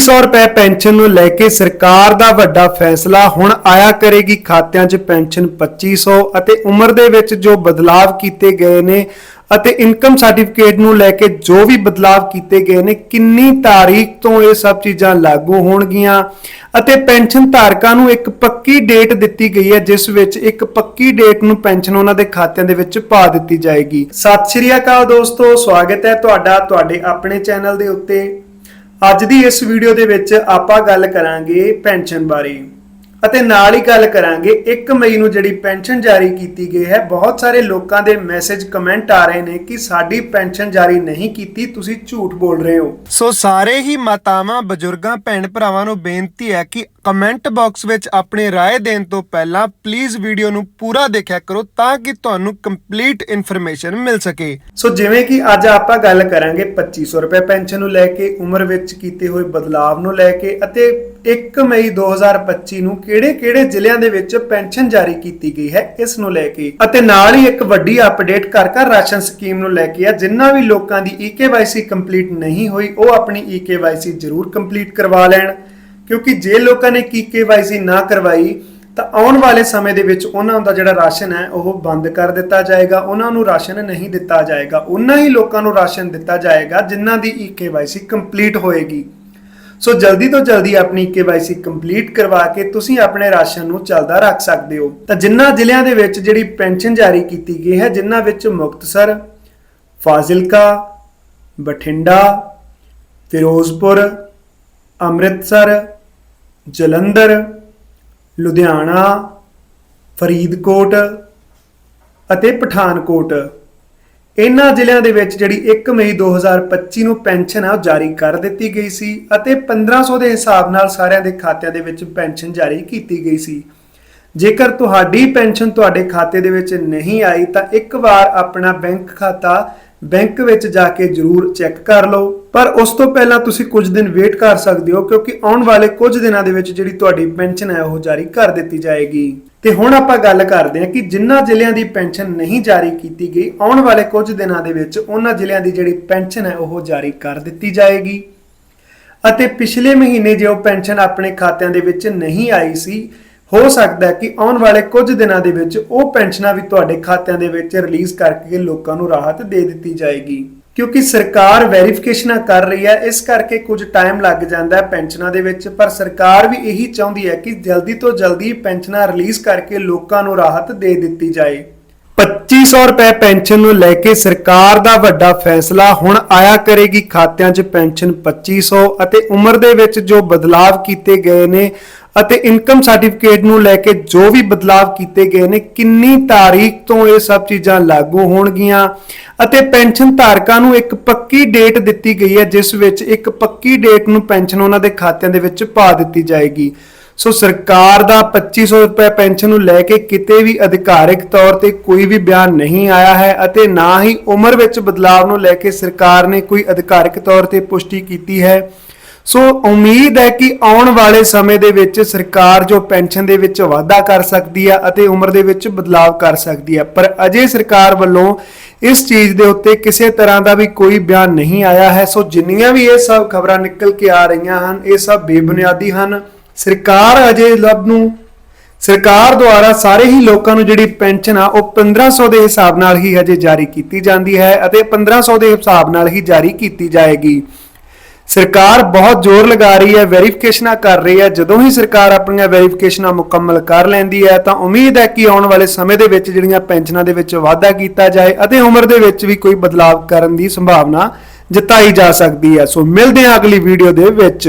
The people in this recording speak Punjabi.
2500 ਰੁਪਏ ਪੈਨਸ਼ਨ ਨੂੰ ਲੈ ਕੇ ਸਰਕਾਰ ਦਾ ਵੱਡਾ ਫੈਸਲਾ ਹੁਣ ਆਇਆ ਕਰੇਗੀ ਖਾਤਿਆਂ 'ਚ ਪੈਨਸ਼ਨ 2500 ਅਤੇ ਉਮਰ ਦੇ ਵਿੱਚ ਜੋ ਬਦਲਾਵ ਕੀਤੇ ਗਏ ਨੇ ਅਤੇ ਇਨਕਮ ਸਰਟੀਫਿਕੇਟ ਨੂੰ ਲੈ ਕੇ ਜੋ ਵੀ ਬਦਲਾਵ ਕੀਤੇ ਗਏ ਨੇ, ਕਿੰਨੀ ਤਾਰੀਖ ਤੋਂ ਇਹ ਸਭ ਚੀਜ਼ਾਂ ਲਾਗੂ ਹੋਣਗੀਆਂ? ਅਤੇ ਪੈਨਸ਼ਨ ਧਾਰਕਾਂ ਨੂੰ ਇੱਕ ਪੱਕੀ ਡੇਟ ਦਿੱਤੀ ਗਈ ਹੈ, ਜਿਸ ਵਿੱਚ ਇੱਕ ਪੱਕੀ ਡੇਟ ਨੂੰ ਪੈਨਸ਼ਨ ਉਹਨਾਂ ਦੇ ਖਾਤਿਆਂ ਦੇ ਵਿੱਚ ਪਾ ਦਿੱਤੀ ਜਾਏਗੀ। ਸਤਿ ਸ਼੍ਰੀ ਅਕਾਲ ਦੋਸਤੋ, ਸਵਾਗਤ ਹੈ ਤੁਹਾਡਾ, ਤੁਹਾਡੇ ਆਪਣੇ ਚੈਨਲ ਦੇ ਉੱਤੇ। ਅੱਜ ਦੀ ਇਸ ਵੀਡੀਓ ਦੇ ਵਿੱਚ ਆਪਾਂ ਗੱਲ ਕਰਾਂਗੇ ਪੈਨਸ਼ਨ ਬਾਰੇ। ਅਤੇ ਨਾਲ ਹੀ ਗੱਲ ਕਰਾਂਗੇ 1 ਮਈ ਨੂੰ ਜਿਹੜੀ ਪੈਨਸ਼ਨ ਜਾਰੀ ਕੀਤੀ ਗਈ ਹੈ ਬਹੁਤ ਸਾਰੇ ਲੋਕਾਂ ਦੇ ਮੈਸੇਜ ਕਮੈਂਟ ਆ ਰਹੇ ਨੇ ਕਿ ਸਾਡੀ ਪੈਨਸ਼ਨ ਜਾਰੀ ਨਹੀਂ ਕੀਤੀ ਤੁਸੀਂ ਝੂਠ ਬੋਲ ਰਹੇ ਹੋ ਸੋ ਸਾਰੇ ਹੀ ਮਾਤਾਵਾਂ ਬਜ਼ੁਰਗਾਂ ਭੈਣ ਭਰਾਵਾਂ ਨੂੰ ਬੇਨਤੀ ਹੈ ਕਿ ਕਮੈਂਟ ਬਾਕਸ ਵਿੱਚ ਆਪਣੀ رائے ਦੇਣ ਤੋਂ ਪਹਿਲਾਂ ਪਲੀਜ਼ ਵੀਡੀਓ ਨੂੰ ਪੂਰਾ ਦੇਖਿਆ ਕਰੋ ਤਾਂ ਕਿ ਤੁਹਾਨੂੰ ਕੰਪਲੀਟ ਇਨਫੋਰਮੇਸ਼ਨ ਮਿਲ ਸਕੇ ਸੋ ਜਿਵੇਂ ਕਿ ਅੱਜ ਆਪਾਂ ਗੱਲ ਕਰਾਂਗੇ 2500 ਰੁਪਏ ਪੈਨਸ਼ਨ ਨੂੰ ਲੈ ਕੇ ਉਮਰ ਵਿੱਚ ਕੀਤੇ ਹੋਏ ਬਦਲਾਵ ਨੂੰ ਲੈ ਕੇ ਅਤੇ 1 ਮਈ 2025 ਨੂੰ ਕਿਹੜੇ-ਕਿਹੜੇ ਜ਼ਿਲ੍ਹਿਆਂ ਦੇ ਵਿੱਚ ਪੈਨਸ਼ਨ ਜਾਰੀ ਕੀਤੀ ਗਈ ਹੈ, ਇਸ ਨੂੰ ਲੈ ਕੇ। ਅਤੇ ਨਾਲ ਹੀ ਇੱਕ ਵੱਡੀ ਅਪਡੇਟ ਘਰ ਘਰ ਰਾਸ਼ਨ ਸਕੀਮ ਨੂੰ ਲੈ ਕੇ ਆ, ਜਿੰਨਾ ਵੀ ਲੋਕਾਂ ਦੀ EKYC ਕੰਪਲੀਟ ਨਹੀਂ ਹੋਈ, ਉਹ ਆਪਣੀ EKYC ਜ਼ਰੂਰ ਕੰਪਲੀਟ ਕਰਵਾ ਲੈਣ। ਕਿਉਂਕਿ ਜੇ ਲੋਕਾਂ ਨੇ EKYC ਨਾ ਕਰਵਾਈ, ਤਾਂ ਆਉਣ ਵਾਲੇ ਸਮੇਂ ਦੇ ਵਿੱਚ ਉਹਨਾਂ ਦਾ ਜਿਹੜਾ ਰਾਸ਼ਨ ਹੈ, ਉਹ ਬੰਦ ਕਰ ਦਿੱਤਾ ਜਾਏਗਾ। ਉਹਨਾਂ ਨੂੰ ਰਾਸ਼ਨ ਨਹੀਂ ਦਿੱਤਾ ਜਾਏਗਾ। ਉਹਨਾਂ ਹੀ ਲੋਕਾਂ ਨੂੰ ਰਾਸ਼ਨ ਦਿੱਤਾ ਜਾਏਗਾ ਜਿਨ੍ਹਾਂ ਦੀ EKYC ਕੰਪਲੀਟ ਹੋਏਗੀ। ਸੋ ਜਲਦੀ ਤੋਂ ਜਲਦੀ ਆਪਣੀ KYC ਕੰਪਲੀਟ ਕਰਵਾ ਕੇ ਤੁਸੀਂ ਆਪਣੇ ਰਾਸ਼ਨ ਨੂੰ ਚੱਲਦਾ ਰੱਖ ਸਕਦੇ ਹੋ। ਤਾਂ ਜਿਨ੍ਹਾਂ ਜ਼ਿਲ੍ਹਿਆਂ ਦੇ ਵਿੱਚ ਜਿਹੜੀ ਪੈਨਸ਼ਨ ਜਾਰੀ ਕੀਤੀ ਗਈ ਹੈ ਜਿਨ੍ਹਾਂ ਵਿੱਚ ਮੁਕਤਸਰ, ਫਾਜ਼ਿਲਕਾ, ਬਠਿੰਡਾ, ਫਿਰੋਜ਼ਪੁਰ, ਅੰਮ੍ਰਿਤਸਰ, ਜਲੰਧਰ, ਲੁਧਿਆਣਾ, ਫਰੀਦਕੋਟ ਅਤੇ ਪਠਾਨਕੋਟ ਇਹਨਾਂ ਜ਼ਿਲ੍ਹਿਆਂ ਦੇ ਵਿੱਚ ਜਿਹੜੀ 1 ਮਈ 2025 ਨੂੰ ਪੈਨਸ਼ਨ ਹੈ ਉਹ ਜਾਰੀ ਕਰ ਦਿੱਤੀ ਗਈ ਸੀ ਅਤੇ 1500 ਦੇ ਹਿਸਾਬ ਨਾਲ ਸਾਰਿਆਂ ਦੇ ਖਾਤਿਆਂ ਦੇ ਵਿੱਚ ਪੈਨਸ਼ਨ ਜਾਰੀ ਕੀਤੀ ਗਈ ਸੀ। ਜੇਕਰ ਤੁਹਾਡੀ ਪੈਨਸ਼ਨ ਤੁਹਾਡੇ ਖਾਤੇ ਦੇ ਵਿੱਚ ਨਹੀਂ ਆਈ ਤਾਂ ਇੱਕ ਵਾਰ ਆਪਣਾ ਬੈਂਕ ਖਾਤਾ ਬੈਂਕ ਵਿੱਚ ਜਾ ਕੇ ਜਰੂਰ ਚੈੱਕ ਕਰ ਲਓ। ਪਰ ਉਸ ਤੋਂ ਪਹਿਲਾਂ ਤੁਸੀਂ ਕੁਝ ਦਿਨ ਵੇਟ ਕਰ ਸਕਦੇ ਹੋ ਕਿਉਂਕਿ ਆਉਣ ਵਾਲੇ ਕੁਝ ਦਿਨਾਂ ਦੇ ਵਿੱਚ ਜਿਹੜੀ ਤੁਹਾਡੀ ਪੈਨਸ਼ਨ ਹੈ, ਉਹ ਜਾਰੀ ਕਰ ਦਿੱਤੀ ਜਾਏਗੀ। ਤੇ ਹੁਣ ਆਪਾਂ ਗੱਲ ਕਰਦੇ ਹਾਂ ਕਿ ਜਿਨ੍ਹਾਂ ਜ਼ਿਲ੍ਹਿਆਂ ਦੀ ਪੈਨਸ਼ਨ ਨਹੀਂ ਜਾਰੀ ਕੀਤੀ ਗਈ, ਆਉਣ ਵਾਲੇ ਕੁਝ ਦਿਨਾਂ ਦੇ ਵਿੱਚ ਉਹਨਾਂ ਜ਼ਿਲ੍ਹਿਆਂ ਦੀ ਜਿਹੜੀ ਪੈਨਸ਼ਨ ਹੈ ਉਹ ਜਾਰੀ ਕਰ ਦਿੱਤੀ ਜਾਏਗੀ। ਅਤੇ ਪਿਛਲੇ ਮਹੀਨੇ ਜੇ ਉਹ ਪੈਨਸ਼ਨ ਆਪਣੇ ਖਾਤਿਆਂ ਦੇ ਵਿੱਚ ਨਹੀਂ ਆਈ ਸੀ, ਹੋ ਸਕਦਾ ਹੈ ਕਿ ਆਉਣ ਵਾਲੇ ਕੁਝ ਦਿਨਾਂ ਦੇ ਵਿੱਚ ਉਹ ਪੈਨਸ਼ਨਾਂ ਵੀ ਤੁਹਾਡੇ ਖਾਤਿਆਂ ਦੇ ਵਿੱਚ ਰਿਲੀਜ਼ ਕਰਕੇ ਲੋਕਾਂ ਨੂੰ ਰਾਹਤ ਦੇ ਦਿੱਤੀ ਜਾਏਗੀ। ਕਿਉਂਕਿ ਸਰਕਾਰ ਵੈਰੀਫਿਕੇਸ਼ਨਾਂ ਕਰ ਰਹੀ ਹੈ, ਇਸ ਕਰਕੇ ਕੁਝ ਟਾਈਮ ਲੱਗ ਜਾਂਦਾ ਹੈ ਪੈਨਸ਼ਨਾਂ ਦੇ ਵਿੱਚ, ਪਰ ਸਰਕਾਰ ਵੀ ਇਹੀ ਚਾਹੁੰਦੀ ਹੈ ਕਿ ਜਲਦੀ ਤੋਂ ਜਲਦੀ ਪੈਨਸ਼ਨਾਂ ਰਿਲੀਜ਼ ਕਰਕੇ ਲੋਕਾਂ ਨੂੰ ਰਾਹਤ ਦੇ ਦਿੱਤੀ ਜਾਏ। 2500 ਰੁਪਏ ਪੈਨਸ਼ਨ ਨੂੰ ਲੈ ਕੇ ਸਰਕਾਰ ਦਾ ਵੱਡਾ ਫੈਸਲਾ ਹੁਣ ਆਇਆ ਕਰੇਗੀ ਖਾਤਿਆਂ 'ਚ ਪੈਨਸ਼ਨ 2500 ਅਤੇ ਉਮਰ ਦੇ ਵਿੱਚ ਜੋ ਬਦਲਾਵ ਕੀਤੇ ਗਏ ਨੇ ਅਤੇ ਇਨਕਮ ਸਰਟੀਫਿਕੇਟ ਨੂੰ ਲੈ ਕੇ ਜੋ ਵੀ ਬਦਲਾਵ ਕੀਤੇ ਗਏ ਨੇ, ਕਿੰਨੀ ਤਾਰੀਖ ਤੋਂ ਇਹ ਸਭ ਚੀਜ਼ਾਂ ਲਾਗੂ ਹੋਣਗੀਆਂ? ਅਤੇ ਪੈਨਸ਼ਨ ਧਾਰਕਾਂ ਨੂੰ ਇੱਕ ਪੱਕੀ ਡੇਟ ਦਿੱਤੀ ਗਈ ਹੈ, ਜਿਸ ਵਿੱਚ ਇੱਕ ਪੱਕੀ ਡੇਟ ਨੂੰ ਪੈਨਸ਼ਨ ਉਹਨਾਂ ਦੇ ਖਾਤਿਆਂ ਦੇ ਵਿੱਚ ਪਾ ਦਿੱਤੀ ਜਾਏਗੀ। ਸੋ ਸਰਕਾਰ ਦਾ 2500 ਰੁਪਏ ਪੈਨਸ਼ਨ ਨੂੰ ਲੈ ਕੇ ਕਿਤੇ ਵੀ ਅਧਿਕਾਰਿਕ ਤੌਰ ਤੇ ਕੋਈ ਵੀ ਬਿਆਨ ਨਹੀਂ ਆਇਆ ਹੈ ਅਤੇ ਨਾ ਹੀ ਉਮਰ ਵਿੱਚ ਬਦਲਾਵ ਨੂੰ ਲੈ ਕੇ ਸਰਕਾਰ ਨੇ ਕੋਈ ਅਧਿਕਾਰਿਕ ਤੌਰ ਤੇ ਪੁਸ਼ਟੀ ਕੀਤੀ ਹੈ। ਸੋ ਉਮੀਦ ਹੈ ਕਿ ਆਉਣ ਵਾਲੇ ਸਮੇਂ ਦੇ ਵਿੱਚ ਸਰਕਾਰ ਜੋ ਪੈਨਸ਼ਨ ਦੇ ਵਿੱਚ ਵਾਧਾ ਕਰ ਸਕਦੀ ਹੈ ਅਤੇ ਉਮਰ ਦੇ ਵਿੱਚ ਬਦਲਾਵ ਕਰ ਸਕਦੀ ਹੈ। ਪਰ ਅਜੇ ਸਰਕਾਰ ਵੱਲੋਂ ਇਸ ਚੀਜ਼ ਦੇ ਉੱਤੇ ਕਿਸੇ ਤਰ੍ਹਾਂ ਦਾ ਵੀ ਕੋਈ ਬਿਆਨ ਨਹੀਂ ਆਇਆ ਹੈ। ਸੋ ਜਿੰਨੀਆਂ ਵੀ ਇਹ ਸਭ ਖਬਰਾਂ ਨਿਕਲ ਕੇ ਆ ਰਹੀਆਂ ਹਨ, ਇਹ ਸਭ ਬੇਬੁਨਿਆਦੀ ਹਨ। ਸਰਕਾਰ ਅਜੇ ਲੱਭ ਨੂੰ, ਸਰਕਾਰ ਦੁਆਰਾ ਸਾਰੇ ਹੀ ਲੋਕਾਂ ਨੂੰ ਜਿਹੜੀ ਪੈਨਸ਼ਨ ਆ, ਉਹ 1500 ਦੇ ਹਿਸਾਬ ਨਾਲ ਹੀ ਹਜੇ ਜਾਰੀ ਕੀਤੀ ਜਾਂਦੀ ਹੈ ਅਤੇ 1500 ਦੇ ਹਿਸਾਬ ਨਾਲ ਹੀ ਜਾਰੀ ਕੀਤੀ ਜਾਏਗੀ। ਸਰਕਾਰ ਬਹੁਤ ਜ਼ੋਰ ਲਗਾ ਰਹੀ ਹੈ, ਵੈਰੀਫਿਕੇਸ਼ਨਾਂ ਕਰ ਰਹੀ ਹੈ। ਜਦੋਂ ਹੀ ਸਰਕਾਰ ਆਪਣੀਆਂ ਵੈਰੀਫਿਕੇਸ਼ਨਾਂ ਮੁਕੰਮਲ ਕਰ ਲੈਂਦੀ ਹੈ, ਤਾਂ ਉਮੀਦ ਹੈ ਕਿ ਆਉਣ ਵਾਲੇ ਸਮੇਂ ਦੇ ਵਿੱਚ ਜਿਹੜੀਆਂ ਪੈਨਸ਼ਨਾਂ ਦੇ ਵਿੱਚ ਵਾਧਾ ਕੀਤਾ ਜਾਏ ਅਤੇ ਉਮਰ ਦੇ ਵਿੱਚ ਵੀ ਕੋਈ ਬਦਲਾਅ ਕਰਨ ਦੀ ਸੰਭਾਵਨਾ ਜਤਾਈ ਜਾ ਸਕਦੀ ਹੈ। ਸੋ ਮਿਲਦੇ ਹਾਂ ਅਗਲੀ ਵੀਡੀਓ ਦੇ ਵਿੱਚ।